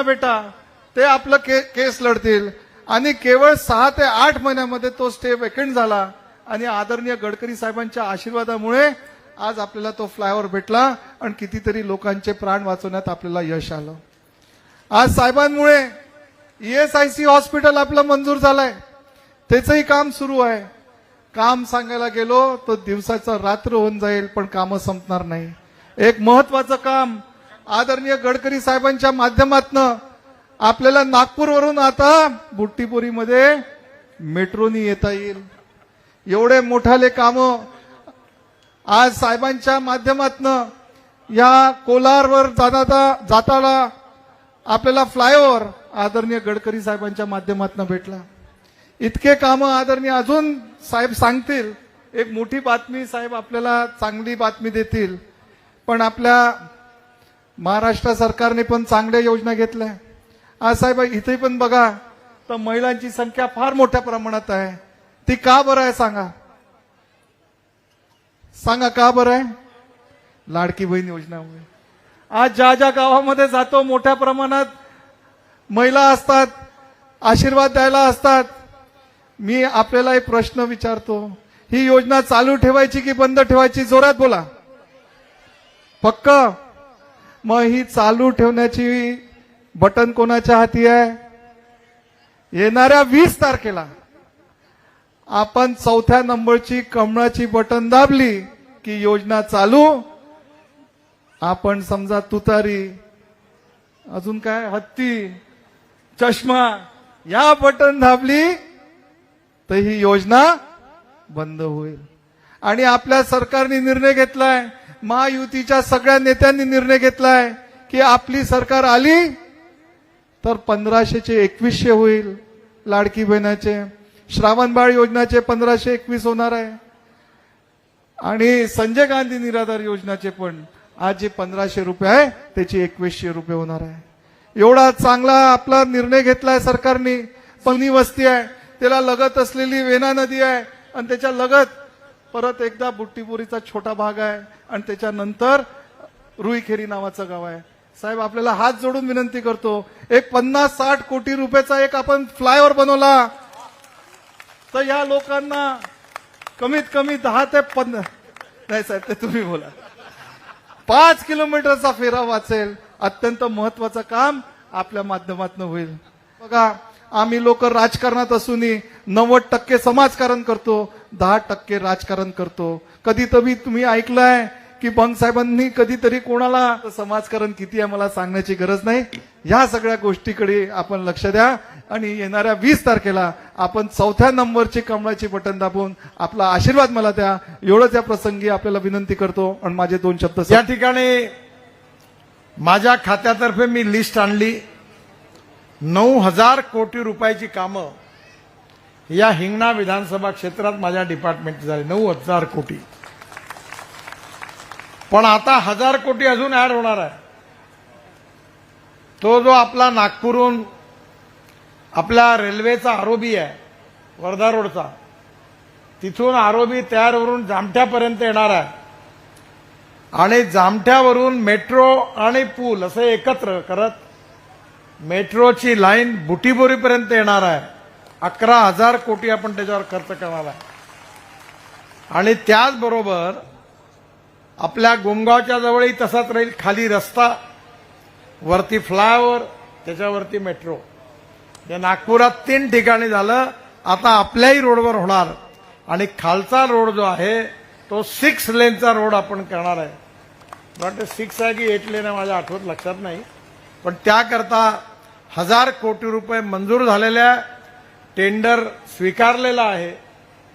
ना बेटा. ते आपलं के, केस लढतील. आणि केवळ सहा ते आठ महिन्यामध्ये तो स्टे वेकेंट झाला. आणि आदरणीय गडकरी साहेबांच्या आशीर्वादामुळे आज आपल्याला तो फ्लायओव्हर भेटला आणि कितीतरी लोकांचे प्राण वाचवण्यात आपल्याला यश आलं. आज साहेबांमुळे ईएसआयसी हॉस्पिटल आपलं मंजूर झालंय. त्याचंही काम सुरू आहे. काम सांगायला गेलो तर दिवसाचं रात्र होऊन जाईल पण कामं संपणार नाही. एक महत्वाचं काम आदरणीय गडकरी साहेबांच्या माध्यमातनं आपल्याला नागपूरवरून आता बुट्टीपुरीमध्ये मेट्रोनी येता येईल. एवढे मोठाले कामं आज साहेबांच्या माध्यमातनं या कोलारवर जाता जाताना आपल्याला फ्लायओव्हर आदरणीय गडकरी साहेबांच्या माध्यमातून भेटला. इतके कामं आदरणीय अजून साहेब सांगतील. एक मोठी बातमी साहेब आपल्याला चांगली बातमी देतील. पण आपल्या महाराष्ट्र सरकारने पण चांगल्या योजना घेतल्या. आज साहेब इथे पण बघा तर महिलांची संख्या फार मोठ्या प्रमाणात आहे. ती का बरं आहे सांगा? सांगा का बरं आहे? लाडकी बहीण योजनामुळे. आज ज्या ज्या गावामध्ये जातो मोठ्या प्रमाणात महिला असतात आशीर्वाद द्यायला असतात. मी आपल्याला एक प्रश्न विचारतो ही योजना चालू ठेवायची की बंद ठेवायची? जोरात बोला. पक्क. मग ही चालू ठेवण्याची बटन कोणाच्या हाती आहे? येणाऱ्या वीस तारखेला आपण चौथ्या नंबरची कमळाची बटन दाबली की योजना चालू. आपण समजा तुतारी अजून काय? हत्ती चष्मा या बटन दाबली तर ही योजना बंद होईल. आणि आपल्या सरकारने निर्णय घेतलाय महायुतीच्या सगळ्या नेत्यांनी निर्णय घेतलाय की आपली सरकार आली तर पंधराशेचे एकवीसशे होईल लाडकी बहिणाचे. श्रावणबाळ योजनाचे पंधराशे एकवीस होणार आहे. आणि संजय गांधी निराधार योजनाचे पण आज जे पंधराशे रुपये आहे त्याचे एकवीसशे रुपये होणार आहे. एवढा चांगला आपला निर्णय घेतलाय सरकारने. पनी वस्ती आहे त्याला लगत असलेली वेना नदी आहे आणि त्याच्या लगत परत एकदा बुट्टीपुरीचा छोटा भाग आहे आणि त्याच्यानंतर रुईखेरी नावाचं गाव आहे. साहेब आपल्याला हात जोडून विनंती करतो. एक पन्नास साठ कोटी रुपयाचा एक आपण फ्लायओव्हर बनवला. तर या लोकांना कमीत कमी दहा ते पन्नास नाही साहेब ते तुम्ही बोला. पाच किलोमीटरचा फेरा वाचेल. अत्यंत महत्वाचं काम आपल्या माध्यमातून होईल. बघा आम्ही लोक राजकारणात असूनही नव्वद टक्के समाजकारण करतो. दहा टक्के राजकारण करतो. कधी तरी तुम्ही ऐकलंय की बंग साहेबांनी कधीतरी कोणाला समाजकारण किती आहे मला सांगण्याची गरज नाही. या सगळ्या गोष्टीकडे आपण लक्ष द्या आणि येणाऱ्या वीस तारखेला आपण चौथ्या नंबरची कमळाची बटन दाबून आपला आशीर्वाद मला द्या. एवढंच या प्रसंगी आपल्याला विनंती करतो आणि माझे दोन शब्द या ठिकाणी माझ्या खात्यातर्फे मी लिस्ट आणली. नऊ हजार कोटी रुपयाची कामं या हिंगणा विधानसभा क्षेत्रात माझ्या डिपार्टमेंट झाली. नऊ हजार कोटी. पण आता हजार कोटी अजून ऍड होणार आहे. तो जो आपला नागपूरहून आपला रेल्वेचा आरोबी आहे वर्धा रोडचा तिथून आरोबी तयारवरून जामठ्यापर्यंत येणार आहे. आणि जामठ्यावरून मेट्रो आणि पूल असं एकत्र करत मेट्रोची लाईन बुटीबोरीपर्यंत येणार आहे. अकरा हजार कोटी आपण त्याच्यावर खर्च करणार आहे. आणि त्याचबरोबर आपल्या गोमगावच्या जवळही तसाच राहील खाली रस्ता वरती फ्लायओव्हर त्याच्यावरती मेट्रो. या नागपुरात तीन ठिकाणी झालं आता आपल्याही रोडवर होणार. आणि खालचा रोड जो आहे तो सिक्स लेनचा रोड आपण करणार आहे. वाटतं सिक्स आहे की एट लेन आहे माझ्या आठवत लक्षात नाही. पण त्याकरता हजार कोटी रुपये मंजूर झालेल्या टेंडर स्वीकारलेला आहे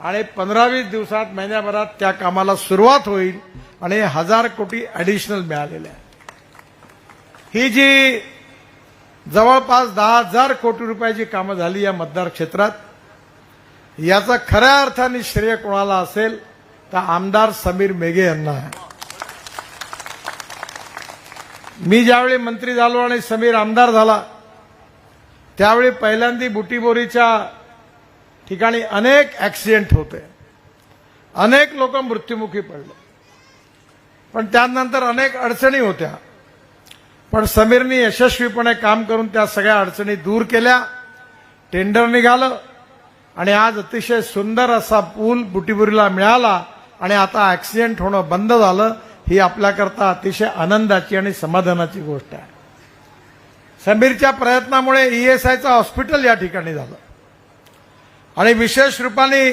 आणि पंधरा वीस दिवसात महिन्याभरात त्या कामाला सुरुवात होईल आणि हजार कोटी ॲडिशनल मिळालेले आहे. ही जी जवळपास दहा हजार कोटी रुपयाची कामं झाली या मतदार क्षेत्रात याचा खऱ्या अर्थाने श्रेय कोणाला असेल तर आमदार समीर मेघे यांना आहे. मी ज्यावेळी मंत्री झालो आणि समीर आमदार झाला त्यावेळी पहिल्यांदा बुटीबोरीच्या ठिकाणी अनेक ऍक्सिडेंट होते. अनेक लोक मृत्युमुखी पडले. पण त्यानंतर अनेक अडचणी होत्या. पण समीरनी यशस्वीपणे काम करून त्या सगळ्या अडचणी दूर केल्या. टेंडर निघालं आणि आज अतिशय सुंदर असा पूल बुटीबुरीला मिळाला आणि आता ऍक्सिडेंट होणं बंद झालं. ही आपल्याकरता अतिशय आनंदाची आणि समाधानाची गोष्ट आहे. समीरच्या प्रयत्नामुळे ईएसआयचं हॉस्पिटल या ठिकाणी झालं. आणि विशेष रूपाने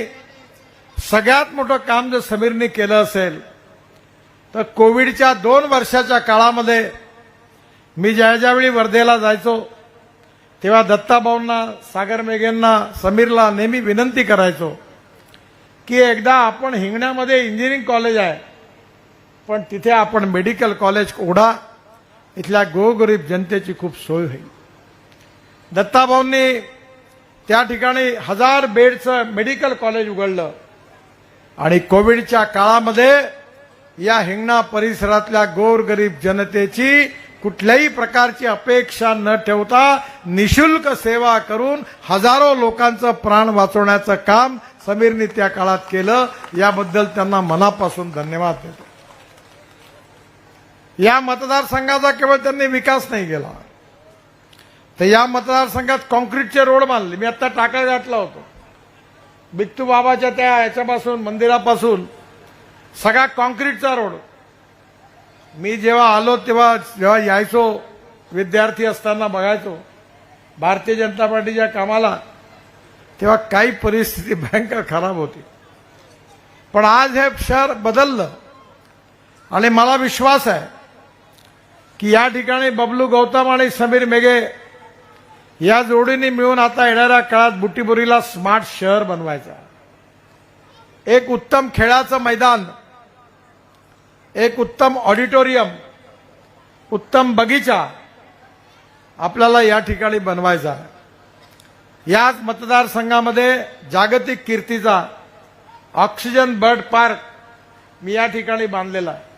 सगळ्यात मोठं काम जर समीरने केलं असेल तर कोविडच्या दोन वर्षाच्या काळामध्ये मी ज्या ज्यावेळी वर्धेला जायचो तेव्हा दत्ताभाऊंना सागर मेघेंना समीरला नेहमी विनंती करायचो की एकदा आपण हिंगण्यामध्ये इंजिनिअरिंग कॉलेज आहे पण तिथे आपण मेडिकल कॉलेज उघडा इथल्या गोगरीब जनतेची खूप सोय होईल. दत्ताभाऊंनी त्या ठिकाणी हजार बेडचं मेडिकल कॉलेज उघडलं. आणि कोविडच्या काळामध्ये या हिंगणा परिसरातल्या गोरगरीब जनतेची कुठल्याही प्रकारची अपेक्षा न ठेवता निशुल्क सेवा करून हजारो लोकांचं प्राण वाचवण्याचं काम समीरनी त्या काळात केलं. याबद्दल त्यांना मनापासून धन्यवाद देतो. या मतदारसंघाचा केवळ त्यांनी विकास नाही केला. तर या मतदारसंघात कॉन्क्रीटचे रोड बांधले. मी आता टाका घातला होतो. बिट्टू बाबाच्या त्या याच्यापासून मंदिरापासून सगळा कॉन्क्रीटचा रोड. मी जेव्हा आलो तेव्हा जेव्हा यायचो विद्यार्थी असताना बघायचो भारतीय जनता पार्टीच्या कामाला तेव्हा काही परिस्थिती भयंकर खराब होती. पण आज हे शहर बदललं. आणि मला विश्वास आहे की या ठिकाणी बबलू गौतम आणि समीर मेघे या जोडीने मिळून आता येणाऱ्या काळात बुटीबुरीला स्मार्ट शहर बनवायचं. एक उत्तम खेळाचं मैदान एक उत्तम ऑडिटोरियम उत्तम बगीचा आपल्याला या ठिकाणी बनवायचा आहे. याच मतदारसंघामध्ये जागतिक कीर्तीचा ऑक्सिजन बर्ड पार्क मी या ठिकाणी बांधलेला आहे.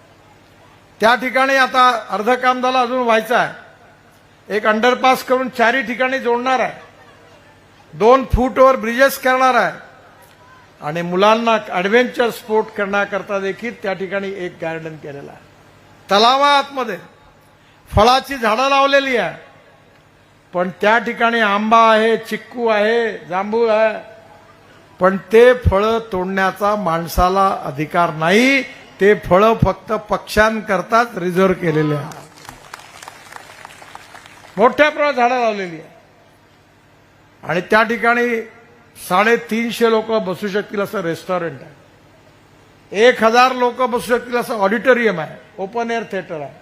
त्या ठिकाणी आता अर्ध काम झालं अजून व्हायचं आहे. एक अंडरपास करून चारही ठिकाणी जोडणार आहे. दोन फूटवर ब्रिजेस करणार आहे. आणि मुलांना ऍडव्हेंचर स्पोर्ट करण्याकरता देखील त्या ठिकाणी एक गार्डन केलेलं आहे. तलावा आतमध्ये. फळाची झाडं लावलेली आहे. पण त्या ठिकाणी आंबा आहे चिक्कू आहे जांभूळ आहे. पण ते फळं तोडण्याचा माणसाला अधिकार नाही. ते फळं फक्त पक्ष्यांकरताच रिझर्व केलेले आहे मोठ्या प्रमाणात झाडं लावलेली आहे आणि त्या ठिकाणी साडेतीनशे लोक बसू शकतील असं रेस्टॉरंट आहे. एक हजार लोक बसू शकतील असं ऑडिटोरियम आहे. ओपन एअर थिएटर आहे.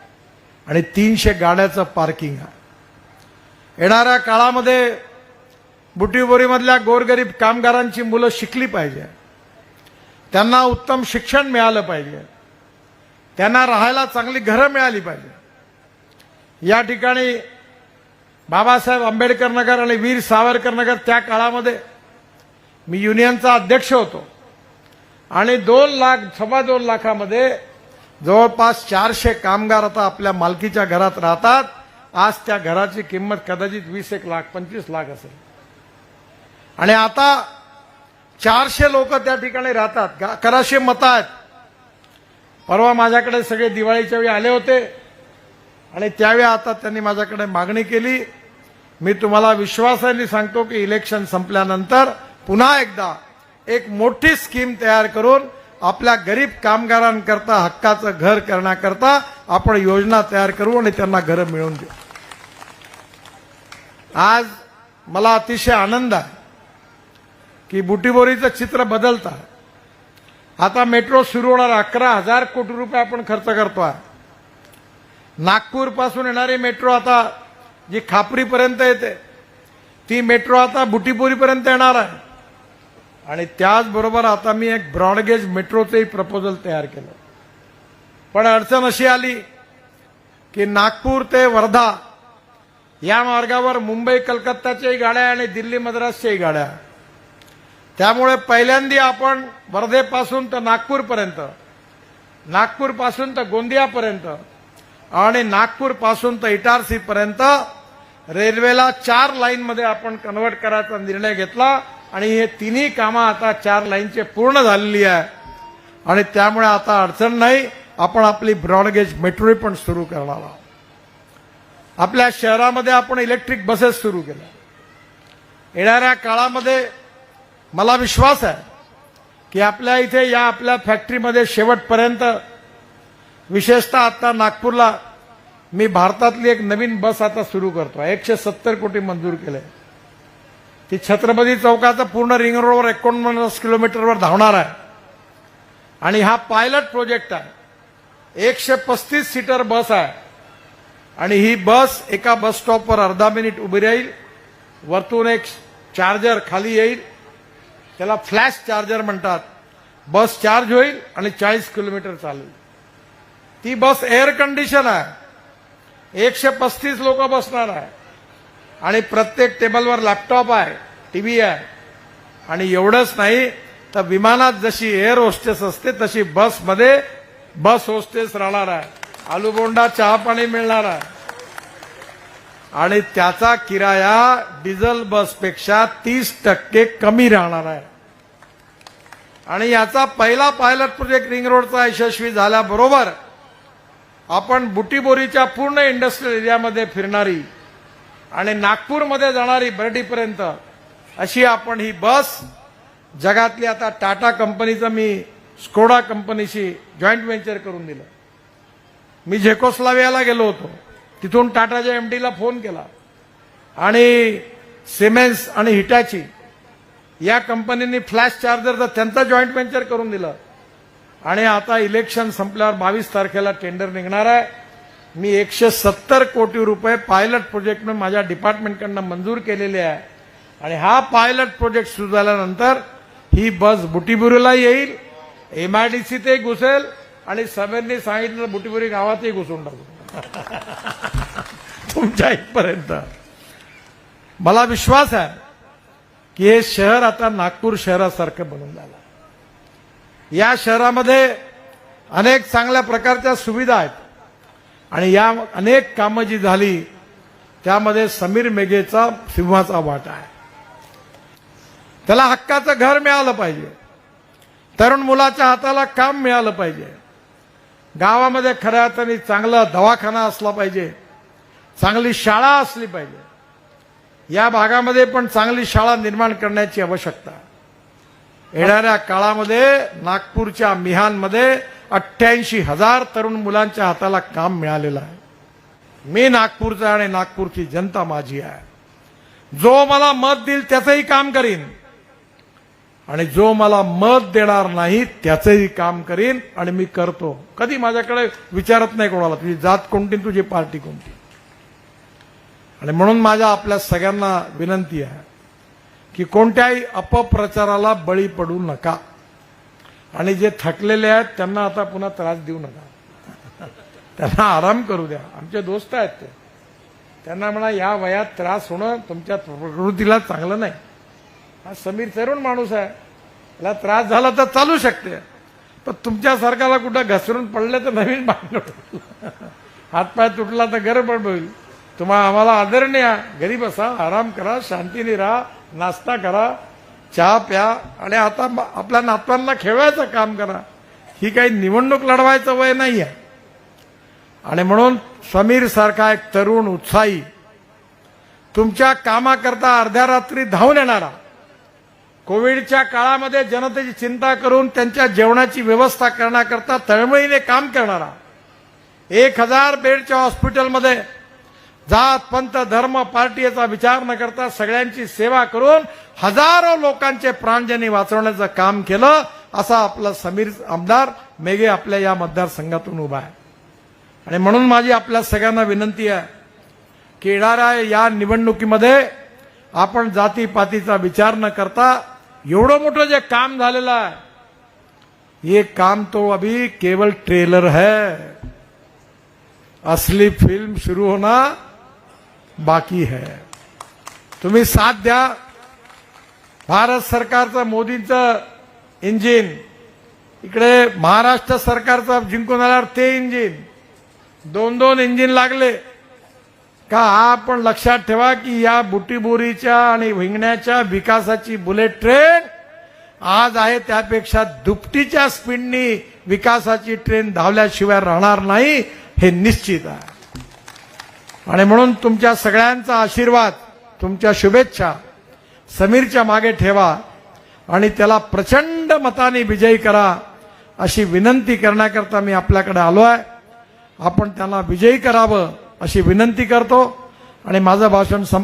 आणि तीनशे गाड्याचं पार्किंग आहे. येणाऱ्या काळामध्ये बुटीबोरीमधल्या गोरगरीब कामगारांची मुलं शिकली पाहिजे. त्यांना उत्तम शिक्षण मिळालं पाहिजे. त्यांना राहायला चांगली घरं मिळाली पाहिजे. या ठिकाणी बाबासाहेब आंबेडकर नगर आणि वीर सावरकर नगर त्या काळामध्ये मी युनियनचा अध्यक्ष होतो. आणि दोन लाख सव्वा दोन लाखामध्ये जवळपास चारशे कामगार आता आपल्या मालकीच्या घरात राहतात. आज त्या घराची किंमत कदाचित वीस एक लाख पंचवीस लाख असेल. आणि आता चारशे लोक त्या ठिकाणी राहतात. अकराशे मतं आहेत. परवा माझ्याकडे सगळे दिवाळीच्या वेळी आले होते. आणि त्यावेळी आता त्यांनी माझ्याकडे मागणी केली. मी तुम्हाला विश्वासाने सांगतो की इलेक्शन संपल्यानंतर पुन्हा एकदा एक मोठी स्कीम तयार करून आपल्या गरीब कामगारांकरता हक्काचं घर करण्याकरता आपण योजना तयार करू आणि त्यांना घरं मिळवून देऊ. आज मला अतिशय आनंद आहे की बुटीबोरीचं चित्र बदलतं आता मेट्रो सुरू होणार. अकरा हजार कोटी रुपये आपण खर्च करतोय. नागपूरपासून येणारी मेट्रो आता जी खापरीपर्यंत येते ती मेट्रो आता बुटीपुरीपर्यंत येणार आहे. आणि त्याचबरोबर आता मी एक ब्रॉडगेज मेट्रोचंही प्रपोजल तयार केलं. पण अडचण अशी आली की नागपूर ते वर्धा या मार्गावर मुंबई कलकत्ताच्याही गाड्या आणि दिल्ली मद्रासच्याही गाड्या. त्यामुळे पहिल्यांदा आपण वर्धेपासून तर नागपूरपर्यंत नागपूरपासून तर गोंदियापर्यंत आणि नागपूरपासून तर इटारसीपर्यंत रेल्वेला चार लाईनमध्ये आपण कन्व्हर्ट करायचा निर्णय घेतला आणि हे तिन्ही कामं आता चार लाईनचे पूर्ण झालेली आहे. आणि त्यामुळे आता अडचण नाही आपण आपली ब्रॉडगेज मेट्रो पण सुरू करणार आहोत. आपल्या शहरामध्ये आपण इलेक्ट्रिक बसेस सुरू केल्या. येणाऱ्या काळामध्ये मला विश्वास आहे की आपल्या इथे या आपल्या फॅक्टरीमध्ये शेवटपर्यंत विशेषतः आता नागपूरला मी भारतातली एक नवीन बस आता सुरू करतो एकशे सत्तर कोटी मंजूर केले. ती छत्रपती चौकाचा पूर्ण रिंग रोडवर एकोणपन्नास किलोमीटरवर धावणार आहे. आणि हा पायलट प्रोजेक्ट आहे. एकशे पस्तीस सीटर बस आहे. आणि ही बस एका बस स्टॉपवर अर्धा मिनिट उभी राहील. वरतून एक चार्जर खाली येईल. त्याला फ्लॅश चार्जर म्हणतात. बस चार्ज होईल आणि चाळीस किलोमीटर चालेल. ती बस एअर कंडिशन आहे. एकशे पस्तीस लोक बसणार आहे. आणि प्रत्येक टेबलवर लॅपटॉप आहे टीव्ही आहे. आणि एवढंच नाही तर विमानात जशी एअर होस्टेस असते तशी बसमध्ये बस होस्टेस राहणार आहे. आलूबोंडा चहा पाणी मिळणार आहे. आणि त्याचा किराया डिझेल बसपेक्षा तीस टक्के कमी राहणार आहे. आणि याचा पहिला पायलट प्रोजेक्ट रिंग रोडचा यशस्वी झाल्याबरोबर आपण बुटीबोरीच्या पूर्ण इंडस्ट्रियल एरियामध्ये फिरणारी आणि नागपूरमध्ये जाणारी बर्डीपर्यंत अशी आपण ही बस जगातली आता टाटा कंपनीचं मी स्कोडा कंपनीशी जॉईंट व्हेंचर करून दिलं. मी झेकोस्लावियाला गेलो होतो. तिथून टाटाच्या एमडीला फोन केला. आणि सिमेन्स आणि हिटाची या कंपनीने फ्लॅश चार्जरचा त्यांचा जॉईंट व्हेंचर करून दिलं. आणि आता इलेक्शन संपल्यावर बावीस तारखेला टेंडर निघणार आहे. मी एकशे सत्तर कोटी रुपये पायलट प्रोजेक्ट माझ्या डिपार्टमेंटकडनं मंजूर केलेले आहे. आणि हा पायलट प्रोजेक्ट सुरू झाल्यानंतर ही बस बुटीबुरीला येईल एमआयडीसीतही घुसेल आणि समेरने सांगितलं बुटीबुरी गावातही घुसून टाकू. तुमच्या इथपर्यंत. मला विश्वास आहे. की हे शहर आता नागपूर शहरासारखं बनून झालं. या शहरामध्ये अनेक चांगल्या प्रकारच्या सुविधा आहेत. आणि या अनेक कामं जी झाली त्यामध्ये समीर मेघेचा सिंहाचा वाटा आहे. त्याला हक्काचं घर मिळालं पाहिजे. तरुण मुलाच्या हाताला काम मिळालं पाहिजे. गावामध्ये खऱ्या अर्थाने चांगला दवाखाना असला पाहिजे. चांगली शाळा असली पाहिजे. या भागामध्ये पण चांगली शाळा निर्माण करण्याची आवश्यकता. येणाऱ्या काळामध्ये नागपूरच्या मिहानमध्ये अठ्ठ्याऐंशी हजार तरुण मुलांच्या हाताला काम मिळालेलं आहे. मी नागपूरचा आणि नागपूरची जनता माझी आहे. जो मला मत देईल त्याचंही काम करीन. आणि जो मला मत देणार नाही त्याचंही काम करीन आणि मी करतो. कधी माझ्याकडे विचारत नाही कोणाला तुझी जात कोणती तुझी पार्टी कोणती? आणि म्हणून माझ्या आपल्या सगळ्यांना विनंती आहे की कोणत्याही अपप्रचाराला बळी पडू नका. आणि जे थकलेले आहेत त्यांना आता पुन्हा त्रास देऊ नका. त्यांना आराम करू द्या. आमचे दोस्त आहेत ते. त्यांना म्हणा या वयात त्रास होणं तुमच्या प्रकृतीला चांगलं नाही. हा समीर तरुण माणूस आहे. त्याला त्रास झाला तर चालू शकते. पण तुमच्यासारख्याला कुठं घसरून पडले तर नवीन भांडण हातपाय तुटला तर गरबड होईल. तुम्हा आम्हाला आदरणीय घरी बसा आराम करा शांतीने राहा नाश्ता करा चहा प्या आणि आता आपल्या नातवांना खेळवायचं काम करा. ही काही निवडणूक लढवायचं वय नाही आहे आणि म्हणून समीर सारखा एक तरुण उत्साही तुमच्या कामाकरता अर्ध्या रात्री धावून येणारा. कोविडच्या काळामध्ये जनतेची चिंता करून त्यांच्या जेवणाची व्यवस्था करण्याकरता तळमळीने काम करणारा. एक हजार बेडच्या हॉस्पिटलमध्ये जात पंत धर्म पार्टी याचा विचार न करता सगळ्यांची सेवा करून हजारो लोकांचे प्राणजनी वाचवण्याचं काम केलं असा आपला समीर आमदार मेघे आपल्या या मतदारसंघातून उभा आहे. आणि म्हणून माझी आपल्या सगळ्यांना विनंती आहे की येणाऱ्या या निवडणुकीमध्ये आपण जातीपातीचा विचार न करता एवढं मोठं जे काम झालेलं आहे हे काम तो अभी केवल ट्रेलर है. असली फिल्म शुरू होना बाकी है। तुम्ही साथ द्या। भारत सरकारचं मोदींचं इंजिन. इकडे महाराष्ट्र सरकारचं जिंकून आल्यावर ते इंजिन. दोन दोन इंजिन लागले. का हा आपण लक्षात ठेवा की या बुटीबोरीच्या आणि विंगण्याच्या विकासाची बुलेट ट्रेन आज आहे त्यापेक्षा दुपटीच्या स्पीडनी विकासाची ट्रेन धावल्याशिवाय राहणार नाही हे निश्चित आहे. आणि म्हणून तुमच्या सगळ्यांचा आशीर्वाद तुमच्या शुभेच्छा समीरच्या मागे ठेवा आणि त्याला प्रचंड मताने विजयी करा अशी विनंती करण्याकरता मी आपल्याकडे आलो आहे. आपण त्यांना विजयी करावं अशी विनंती करतो आणि माझं भाषण संप